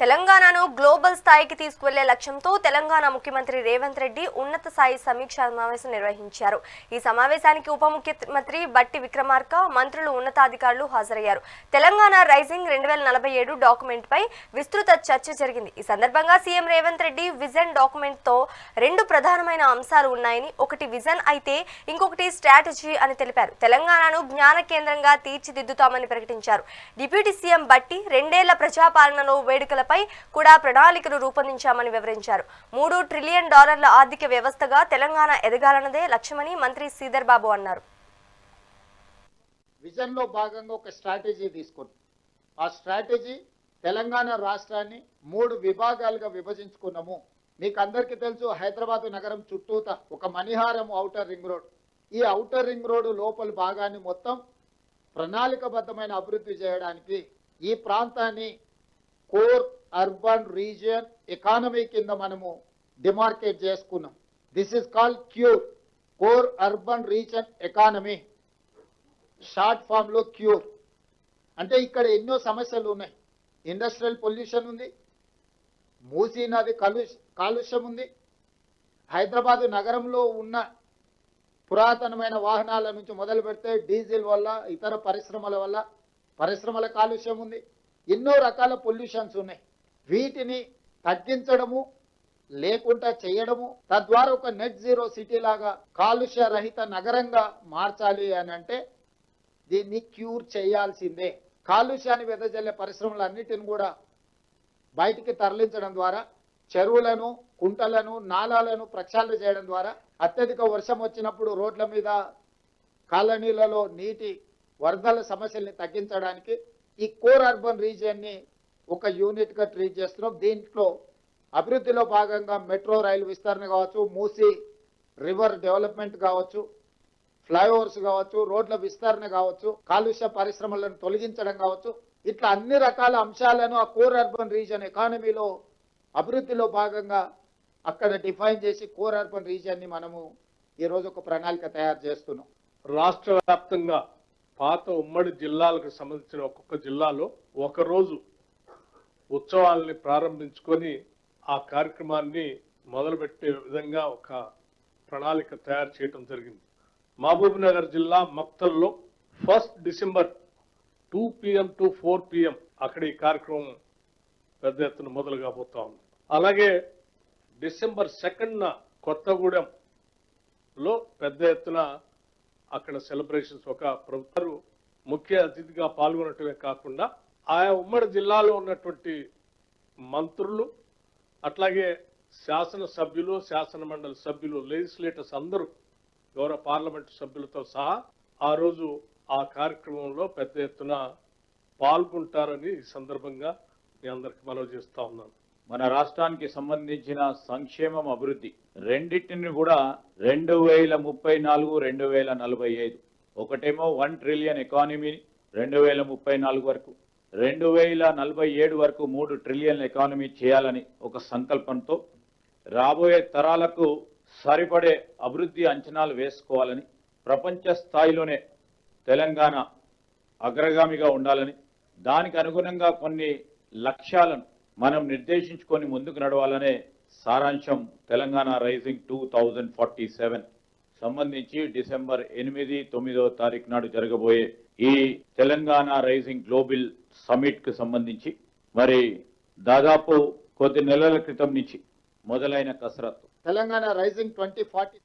తెలంగాణను గ్లోబల్ స్థాయికి తీసుకువెళ్ళే లక్ష్యంతో తెలంగాణ ముఖ్యమంత్రి రేవంత్ రెడ్డి ఉన్నత స్థాయి సమీక్ష సమావేశం నిర్వహించారు. ఈ సమావేశానికి ఉప ముఖ్యమంత్రి బట్టి విక్రమార్క మంత్రులు ఉన్నతాధికారులు హాజరయ్యారు. తెలంగాణ రైజింగ్ రెండు వేల నలభై ఏడు డాక్యుమెంట్ పై విస్తృత చర్చ జరిగింది. ఈ సందర్భంగా సీఎం రేవంత్ రెడ్డి విజన్ డాక్యుమెంట్తో రెండు ప్రధానమైన అంశాలు ఉన్నాయని ఒకటి విజన్ అయితే ఇంకొకటి స్ట్రాటజీ అని తెలిపారు. తెలంగాణను జ్ఞాన కేంద్రంగా తీర్చిదిద్దుతామని ప్రకటించారు. డిప్యూటీ సీఎం బట్టి రెండేళ్ళ ప్రజాపాలనలో వేడుకల అంశాలపై కూడా ప్రణాళికలు రూపొందించామని వివరించారు. మూడు ట్రిలియన్ డాలర్ల ఆర్థిక వ్యవస్థగా తెలంగాణ ఎదగాలన్నదే లక్ష్యమని మంత్రి శ్రీధర్ బాబు అన్నారు. విజన్లో భాగంగా ఒక స్ట్రాటజీ తీసుకున్నాం ఆ స్ట్రాటజీ తెలంగాణ రాష్ట్రాన్ని మూడు విభాగాలుగా విభజించుకున్నాము. మీకు అందరికీ తెలుసు హైదరాబాద్ నగరం చుట్టూత ఒక మణిహారం అవుటర్ రింగ్ రోడ్. ఈ ఔటర్ రింగ్ రోడ్ లోపల భాగాన్ని మొత్తం ప్రణాళికబద్ధమైన అభివృద్ధి చేయడానికి ఈ ప్రాంతాన్ని కోర్ అర్బన్ రీజియన్ ఎకానమీ కింద మనము డిమార్కేట్ చేసుకున్నాం. This is call CURE core urban region economy short ఫామ్లో క్యూర్ అంటే ఇక్కడ ఎన్నో సమస్యలు ఉన్నాయి. ఇండస్ట్రియల్ పొల్యూషన్ ఉంది. మూసీ నది కాలుష్యం ఉంది. హైదరాబాదు నగరంలో ఉన్న పురాతనమైన వాహనాల నుంచి మొదలు పెడితే డీజిల్ వల్ల ఇతర పరిశ్రమల వల్ల పరిశ్రమల కాలుష్యం ఉంది. ఎన్నో రకాల పొల్యూషన్స్ ఉన్నాయి. వీటిని తగ్గించడము లేకుండా చేయడము తద్వారా ఒక నెట్ జీరో సిటీ లాగా కాలుష్య రహిత నగరంగా మార్చాలి అని అంటే దీన్ని క్యూర్ చేయాల్సిందే. కాలుష్యాన్ని వెదజల్లే పరిశ్రమలన్నిటిని కూడా బయటికి తరలించడం ద్వారా చెరువులను కుంటలను నాలాలను ప్రక్షాళన చేయడం ద్వారా అత్యధిక వర్షం వచ్చినప్పుడు రోడ్ల మీద కాలనీలలో నీటి వరదల సమస్యల్ని తగ్గించడానికి ఈ కోర్ అర్బన్ రీజియన్ని ఒక యూనిట్గా ట్రీట్ చేస్తున్నాం. దీంట్లో అభివృద్ధిలో భాగంగా మెట్రో రైలు విస్తరణ కావచ్చు మూసీ రివర్ డెవలప్మెంట్ కావచ్చు ఫ్లైఓవర్స్ కావచ్చు రోడ్ల విస్తరణ కావచ్చు కాలుష్య పరిశ్రమలను తొలగించడం కావచ్చు. ఇట్లా అన్ని రకాల అంశాలను ఆ కోర్ అర్బన్ రీజన్ ఎకానమీలో అభివృద్ధిలో భాగంగా అక్కడ డిఫైన్ చేసి కోర్ అర్బన్ రీజన్ని మనము ఈరోజు ఒక ప్రణాళిక తయారు చేస్తున్నాం. రాష్ట్ర వ్యాప్తంగా పాత ఉమ్మడి జిల్లాలకు సంబంధించిన ఒక్కొక్క జిల్లాలో ఒక రోజు ఉత్సవాల్ని ప్రారంభించుకొని ఆ కార్యక్రమాన్ని మొదలుపెట్టే విధంగా ఒక ప్రణాళిక తయారు చేయడం జరిగింది. మహబూబ్నగర్ జిల్లా మక్తల్లో first December two PM to four PM అక్కడ ఈ కార్యక్రమం పెద్ద ఎత్తున మొదలు కాబోతా ఉంది. అలాగే డిసెంబర్ సెకండ్న కొత్తగూడెం లో పెద్ద ఎత్తున అక్కడ సెలబ్రేషన్స్ ఒక ప్రభుత్వాలు ముఖ్య అతిథిగా పాల్గొనటమే కాకుండా ఆయా ఉమ్మడి జిల్లాలో ఉన్నటువంటి మంత్రులు అట్లాగే శాసన సభ్యులు శాసన మండలి సభ్యులు లెజిస్లేటర్స్ అందరూ గౌరవ పార్లమెంటు సభ్యులతో సహా ఆ రోజు ఆ కార్యక్రమంలో పెద్ద ఎత్తున పాల్గొంటారని ఈ సందర్భంగా మీ అందరికి మనవి చేస్తా ఉన్నాను. మన రాష్ట్రానికి సంబంధించిన సంక్షేమం అభివృద్ధి రెండింటిని కూడా రెండు వేల ముప్పై నాలుగు రెండు వేల నలభై ఐదు. ఒకటేమో వన్ ట్రిలియన్ ఎకానమీ రెండు వేల ముప్పై నాలుగు వరకు. రెండు వేల నలభై ఏడు వరకు మూడు ట్రిలియన్ ఎకానమీ చేయాలని ఒక సంకల్పంతో రాబోయే తరాలకు సరిపడే అభివృద్ధి అంచనాలు వేసుకోవాలని ప్రపంచ స్థాయిలోనే తెలంగాణ అగ్రగామిగా ఉండాలని దానికి అనుగుణంగా కొన్ని లక్ష్యాలను మనం నిర్దేశించుకొని ముందుకు నడవాలనే సారాంశం Telangana rising two thousand forty seven సంబంధించి డిసెంబర్ ఎనిమిది తొమ్మిదో తారీఖు నాడు జరగబోయే ఈ తెలంగాణ రైజింగ్ గ్లోబల్ సమిట్ సంబంధించి మరి దాదాపు కొద్ది నెలల క్రితం నుంచి మొదలైన కసరత్తు. Telangana rising twenty forty